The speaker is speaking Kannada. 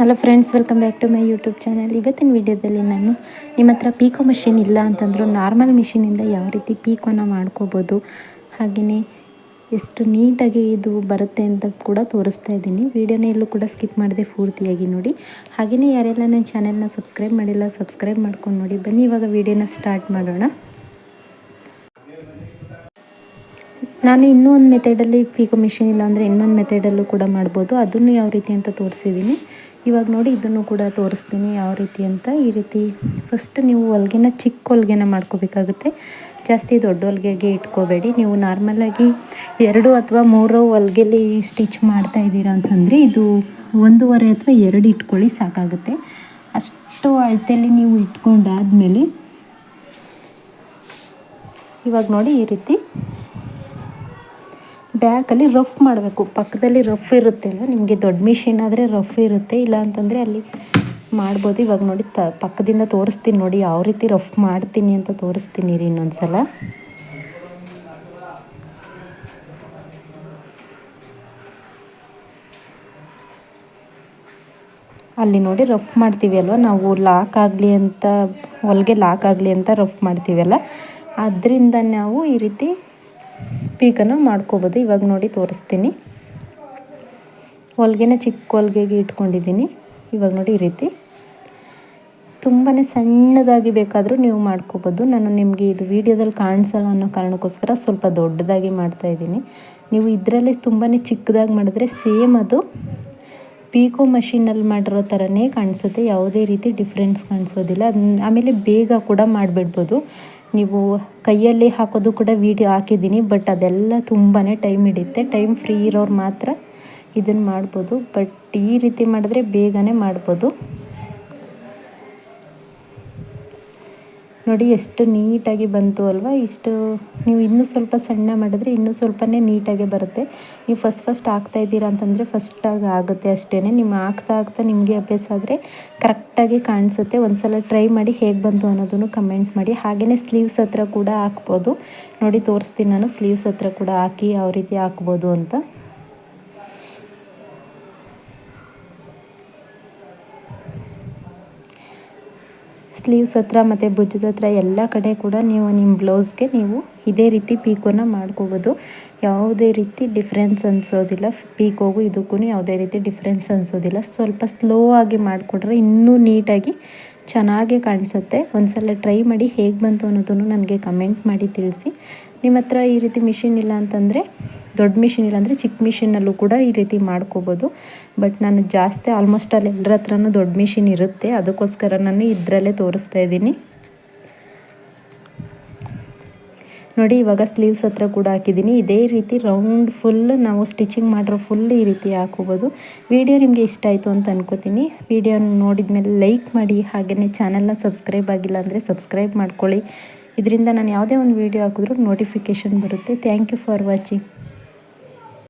Hello friends welcome back to my YouTube channel ಇವತ್ತಿನ ವಿಡಿಯೋದಲ್ಲಿ ನಾನು ನಿಮ್ಮ ಹತ್ರ ಪೀಕೋ ಮಷಿನ್ ಇಲ್ಲ ಅಂತಂದರೂ ನಾರ್ಮಲ್ ಮಿಷಿನಿಂದ ಯಾವ ರೀತಿ ಪೀಕೋನ ಮಾಡ್ಕೋಬೋದು. ಹಾಗೆಯೇ ಎಷ್ಟು ನೀಟಾಗಿ ಇದು ಬರುತ್ತೆ ಅಂತ ಕೂಡ ತೋರಿಸ್ತಾ ಇದ್ದೀನಿ. ವಿಡಿಯೋನ ಎಲ್ಲೂ ಕೂಡ ಸ್ಕಿಪ್ ಮಾಡದೆ ಪೂರ್ತಿಯಾಗಿ ನೋಡಿ. ಹಾಗೆಯೇ ಯಾರೆಲ್ಲ ನನ್ನ ಚಾನೆಲ್ನ ಸಬ್ಸ್ಕ್ರೈಬ್ ಮಾಡಿಲ್ಲ ಸಬ್ಸ್ಕ್ರೈಬ್ ಮಾಡ್ಕೊಂಡು ನೋಡಿ. ಬನ್ನಿ, ಇವಾಗ ವಿಡಿಯೋನ ಸ್ಟಾರ್ಟ್ ಮಾಡೋಣ. ನಾನು ಇನ್ನೂ ಒಂದು ಮೆಥಡಲ್ಲಿ ಪೀಕೋ ಮಿಷಿನ್ ಇಲ್ಲ ಅಂದರೆ ಇನ್ನೊಂದು ಮೆಥಡಲ್ಲೂ ಕೂಡ ಮಾಡ್ಬೋದು. ಅದನ್ನು ಯಾವ ರೀತಿ ಅಂತ ತೋರಿಸಿದ್ದೀನಿ. ಇವಾಗ ನೋಡಿ ಇದನ್ನು ಕೂಡ ತೋರಿಸ್ತೀನಿ ಯಾವ ರೀತಿ ಅಂತ. ಈ ರೀತಿ ಫಸ್ಟ್ ನೀವು ಹೊಲ್ಗೆನ ಚಿಕ್ಕ ಹೊಲ್ಗೆನ ಮಾಡ್ಕೋಬೇಕಾಗುತ್ತೆ. ಜಾಸ್ತಿ ದೊಡ್ಡ ಹೊಲ್ಗೆಗೆ ಇಟ್ಕೋಬೇಡಿ. ನೀವು ನಾರ್ಮಲಾಗಿ ಎರಡು ಅಥವಾ ಮೂರು ಹೊಲ್ಗೆಲಿ ಸ್ಟಿಚ್ ಮಾಡ್ತಾ ಇದ್ದೀರಾ ಅಂತಂದರೆ ಇದು ಒಂದೂವರೆ ಅಥವಾ ಎರಡು ಇಟ್ಕೊಳ್ಳಿ ಸಾಕಾಗುತ್ತೆ. ಅಷ್ಟು ಅಳತೆಯಲ್ಲಿ ನೀವು ಇಟ್ಕೊಂಡಾದ್ಮೇಲೆ ಇವಾಗ ನೋಡಿ ಈ ರೀತಿ ಬ್ಯಾಕಲ್ಲಿ ರಫ್ ಮಾಡಬೇಕು. ಪಕ್ಕದಲ್ಲಿ ರಫ್ ಇರುತ್ತೆ ಅಲ್ವ? ನಿಮಗೆ ದೊಡ್ಡ ಮಿಷಿನ್ ಆದರೆ ರಫ್ ಇರುತ್ತೆ. ಇಲ್ಲ ಅಂತಂದರೆ ಅಲ್ಲಿ ಮಾಡ್ಬೋದು. ಇವಾಗ ನೋಡಿ ತ, ಪಕ್ಕದಿಂದ ತೋರಿಸ್ತೀನಿ ನೋಡಿ ಯಾವ ರೀತಿ ರಫ್ ಮಾಡ್ತೀನಿ ಅಂತ ತೋರಿಸ್ತೀನಿ ರೀ ಇನ್ನೊಂದು ಸಲ ಅಲ್ಲಿ ನೋಡಿ ರಫ್ ಮಾಡ್ತೀವಿ ಅಲ್ವ? ನಾವು ಲಾಕ್ ಆಗಲಿ ಅಂತ, ಹೊಲಿಗೆ ಲಾಕ್ ಆಗಲಿ ಅಂತ ರಫ್ ಮಾಡ್ತೀವಲ್ಲ ಅದರಿಂದ ನಾವು ಈ ರೀತಿ ಪೀಕನ್ನು ಮಾಡ್ಕೋಬೋದು. ಇವಾಗ ನೋಡಿ ತೋರಿಸ್ತೀನಿ. ಹೊಲ್ಗೆನ ಚಿಕ್ಕ ಹೊಲ್ಗೆಗೆ ಇಟ್ಕೊಂಡಿದ್ದೀನಿ. ಇವಾಗ ನೋಡಿ ಈ ರೀತಿ. ತುಂಬಾ ಸಣ್ಣದಾಗಿ ಬೇಕಾದರೂ ನೀವು ಮಾಡ್ಕೋಬೋದು. ನಾನು ನಿಮಗೆ ಇದು ವೀಡಿಯೋದಲ್ಲಿ ಕಾಣಿಸಲ್ಲ ಅನ್ನೋ ಕಾರಣಕ್ಕೋಸ್ಕರ ಸ್ವಲ್ಪ ದೊಡ್ಡದಾಗಿ ಮಾಡ್ತಾಯಿದ್ದೀನಿ ನೀವು ಇದರಲ್ಲಿ ತುಂಬಾ ಚಿಕ್ಕದಾಗಿ ಮಾಡಿದ್ರೆ ಸೇಮ್ ಅದು. ಪೀಕೋ ಮಷೀನಲ್ಲಿ ಮಾಡಿರೋ ಥರನೇ ಕಾಣಿಸುತ್ತೆ. ಯಾವುದೇ ರೀತಿ ಡಿಫ್ರೆನ್ಸ್ ಕಾಣಿಸೋದಿಲ್ಲ. ಆಮೇಲೆ ಬೇಗ ಕೂಡ ಮಾಡಿಬಿಡ್ಬೋದು. ನೀವು ಕೈಯಲ್ಲಿ ಹಾಕೋದು ಕೂಡ ವೀಡಿಯೋ ಹಾಕಿದ್ದೀನಿ ಬಟ್ ಅದೆಲ್ಲ ತುಂಬಾ ಟೈಮ್ ಹಿಡಿಯುತ್ತೆ. ಟೈಮ್ ಫ್ರೀ ಇರೋರು ಮಾತ್ರ ಇದನ್ನು ಮಾಡ್ಬೋದು. ಬಟ್ ಈ ರೀತಿ ಮಾಡಿದ್ರೆ ಬೇಗನೆ ಮಾಡ್ಬೋದು. ನೋಡಿ, ಎಷ್ಟು ನೀಟಾಗಿ ಬಂತು ಅಲ್ವಾ? ಇಷ್ಟು ನೀವು ಇನ್ನೂ ಸ್ವಲ್ಪ ಸಣ್ಣ ಮಾಡಿದ್ರೆ ಇನ್ನೂ ಸ್ವಲ್ಪನೇ ನೀಟಾಗೆ ಬರುತ್ತೆ. ನೀವು ಫಸ್ಟ್ ಫಸ್ಟ್ ಹಾಕ್ತಾ ಇದ್ದೀರಾ ಅಂತಂದರೆ ಫಸ್ಟಾಗಿ ಆಗುತ್ತೆ ಅಷ್ಟೇ ನಿಮ್ಮ ಹಾಕ್ತಾ ಹಾಕ್ತಾ ನಿಮಗೆ ಅಭ್ಯಾಸ ಆದರೆ ಕರೆಕ್ಟಾಗಿ ಕಾಣಿಸುತ್ತೆ. ಒಂದು ಸಲ ಟ್ರೈ ಮಾಡಿ ಹೇಗೆ ಬಂತು ಅನ್ನೋದನ್ನು ಕಮೆಂಟ್ ಮಾಡಿ. ಹಾಗೆಯೇ ಸ್ಲೀವ್ಸ್ ಹತ್ರ ಕೂಡ ಹಾಕ್ಬೋದು. ನೋಡಿ, ತೋರಿಸ್ತೀನಿ ನಾನು, ಸ್ಲೀವ್ಸ್ ಹತ್ರ ಕೂಡ ಹಾಕಿ ಯಾವ ರೀತಿ ಹಾಕ್ಬೋದು ಅಂತ. ಸ್ಲೀವ್ಸ್ ಹತ್ರ ಮತ್ತು ಭುಜದ ಹತ್ರ ಎಲ್ಲ ಕಡೆ ಕೂಡ ನೀವು ನಿಮ್ಮ ಬ್ಲೌಸ್ಗೆ ನೀವು ಇದೇ ರೀತಿ ಪೀಕೋನ ಮಾಡ್ಕೋಬೋದು. ಯಾವುದೇ ರೀತಿ ಡಿಫ್ರೆನ್ಸ್ ಅನಿಸೋದಿಲ್ಲ. ಪೀಕೋಗೂ ಇದಕ್ಕೂ ಯಾವುದೇ ರೀತಿ ಡಿಫ್ರೆನ್ಸ್ ಅನಿಸೋದಿಲ್ಲ. ಸ್ವಲ್ಪ ಸ್ಲೋ ಆಗಿ ಮಾಡಿಕೊಟ್ರೆ ಇನ್ನೂ ನೀಟಾಗಿ ಚೆನ್ನಾಗಿ ಕಾಣಿಸುತ್ತೆ. ಒಂದ್ಸಲ ಟ್ರೈ ಮಾಡಿ ಹೇಗೆ ಬಂತು ಅನ್ನೋದನ್ನು ನನಗೆ ಕಮೆಂಟ್ ಮಾಡಿ ತಿಳಿಸಿ. ನಿಮ್ಮ ಹತ್ರ ಈ ರೀತಿ ಮಿಷಿನ್ ಇಲ್ಲ ಅಂತಂದರೆ ದೊಡ್ಡ ಮಿಷಿನ್ ಇಲ್ಲಾಂದರೆ ಚಿಕ್ಕ ಮಿಷಿನಲ್ಲೂ ಕೂಡ ಈ ರೀತಿ ಮಾಡ್ಕೋಬೋದು. ಬಟ್ ನಾನು ಜಾಸ್ತಿ ಆಲ್ಮೋಸ್ಟ್ ಅಲ್ಲಿ ಎಲ್ಲರ ಹತ್ರನೂ ದೊಡ್ಡ ಮಿಷಿನ್ ಇರುತ್ತೆ. ಅದಕ್ಕೋಸ್ಕರ ನಾನು ಇದರಲ್ಲೇ ತೋರಿಸ್ತಾ ಇದ್ದೀನಿ. ನೋಡಿ, ಇವಾಗ ಸ್ಲೀವ್ಸ್ ಹತ್ರ ಕೂಡ ಹಾಕಿದ್ದೀನಿ. ಇದೇ ರೀತಿ ರೌಂಡ್ ಫುಲ್ ನಾವು ಸ್ಟಿಚಿಂಗ್ ಮಾಡಿರೋ ಫುಲ್ ಈ ರೀತಿ ಹಾಕೋಬೋದು ವಿಡಿಯೋ ನಿಮಗೆ ಇಷ್ಟ ಆಯಿತು ಅಂತ ಅನ್ಕೋತೀನಿ. ವಿಡಿಯೋ ನೋಡಿದ ಮೇಲೆ ಲೈಕ್ ಮಾಡಿ. ಹಾಗೆಯೇ ಚಾನಲ್ನ ಸಬ್ಸ್ಕ್ರೈಬ್ ಆಗಿಲ್ಲ ಅಂದರೆ ಸಬ್ಸ್ಕ್ರೈಬ್ ಮಾಡ್ಕೊಳ್ಳಿ. ಇದರಿಂದ ನಾನು ಯಾವುದೇ ಒಂದು ವೀಡಿಯೋ ಹಾಕಿದ್ರೂ ನೋಟಿಫಿಕೇಷನ್ ಬರುತ್ತೆ. Thank you for watching